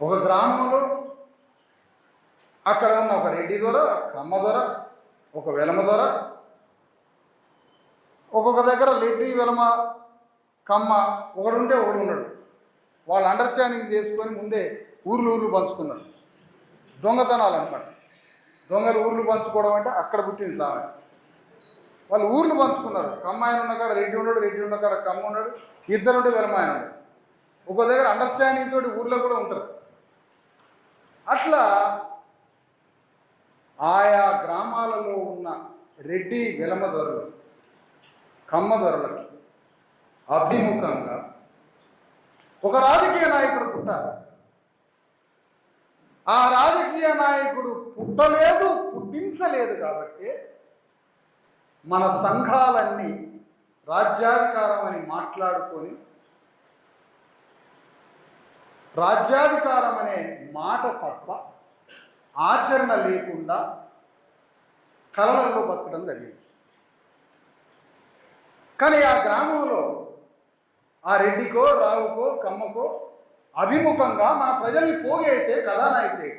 ఒక గ్రామంలో అక్కడ ఉన్న ఒక రెడ్డి దొర కమ్మ దొర ఒక వెలమ దొర ఒక్కొక్క దగ్గర రెడ్డి వెలమ కమ్మ ఒకడు ఉంటే ఒకడు ఉన్నాడు వాళ్ళు అండర్స్టాండింగ్ చేసుకొని ముందే ఊర్లు ఊర్లు పంచుకున్నారు. దొంగతనాలు అనమాట దొంగలు ఊర్లు పంచుకోవడం అంటే అక్కడ పుట్టింది సామె. వాళ్ళు ఊర్లు పంచుకున్నారు. కమ్మాయన ఉన్న కాడ రెడ్డి ఉన్నాడు రెడ్డి ఉన్న కాడ కమ్మ ఉన్నాడు ఇద్దరు ఉంటే వెలమాయన ఉన్నాడు ఒక దగ్గర అండర్స్టాండింగ్ తోటి ఊర్లో కూడా ఉంటారు. అట్లా ఆయా గ్రామాలలో ఉన్న రెడ్డి విలమదొరలు కమ్మదొరలకి అభిముఖంగా ఒక రాజకీయ నాయకుడు పుట్టారు. ఆ రాజకీయ నాయకుడు పుట్టలేదు పుట్టించలేదు కాబట్టి మన సంఘాలన్నీ రాజ్యాధికారం అని మాట్లాడుకొని రాజ్యాధికారం అనే మాట తప్ప ఆచరణ లేకుండా కలలలో బతకడం జరిగింది. కానీ ఆ గ్రామంలో ఆ రెడ్డికో రావుకో కమ్మకో అభిముఖంగా మన ప్రజల్ని పోగేసే కథానాయకుడే